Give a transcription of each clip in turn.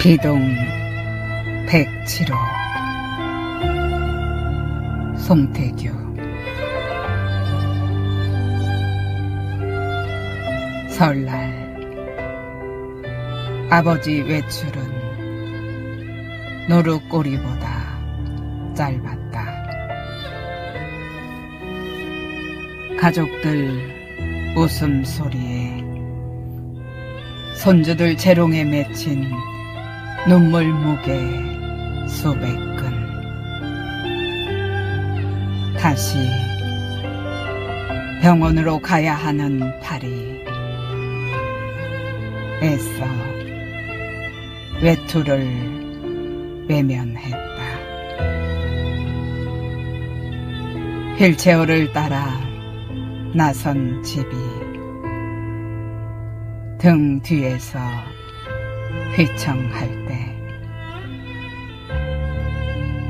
비동 107호 송태규 설날 아버지 외출은 노루꼬리보다 짧았다. 가족들 웃음소리에 손주들 재롱에 맺힌 눈물 무게 수백 근 다시 병원으로 가야 하는 팔이 애써 외투를 외면했다. 휠체어를 따라 나선 집이 등 뒤에서 휘청할 때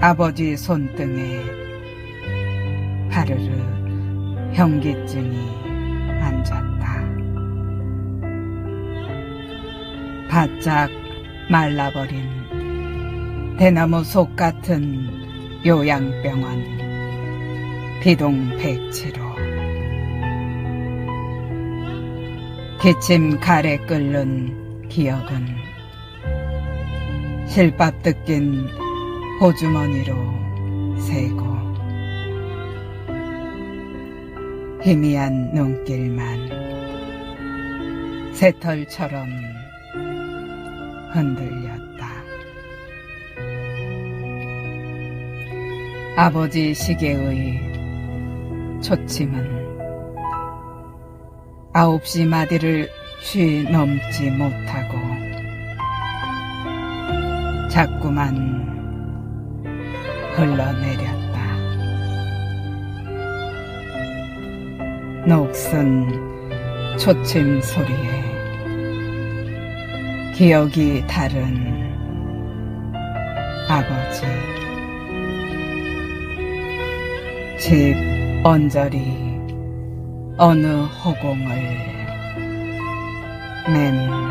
아버지 손등에 파르르 현기증이 앉았다. 바짝 말라버린 대나무 속 같은 요양병원 비동 백지로 기침 가래 끓는 기억은 실밥 뜯긴 호주머니로 새고 희미한 눈길만 새털처럼 흔들렸다. 아버지 시계의 초침은 아홉 시 마디를 쉬 넘지 못하고 자꾸만 흘러내렸다. 녹슨 초침 소리에 기억이 다른 아버지 집 언저리 어느 허공을 맴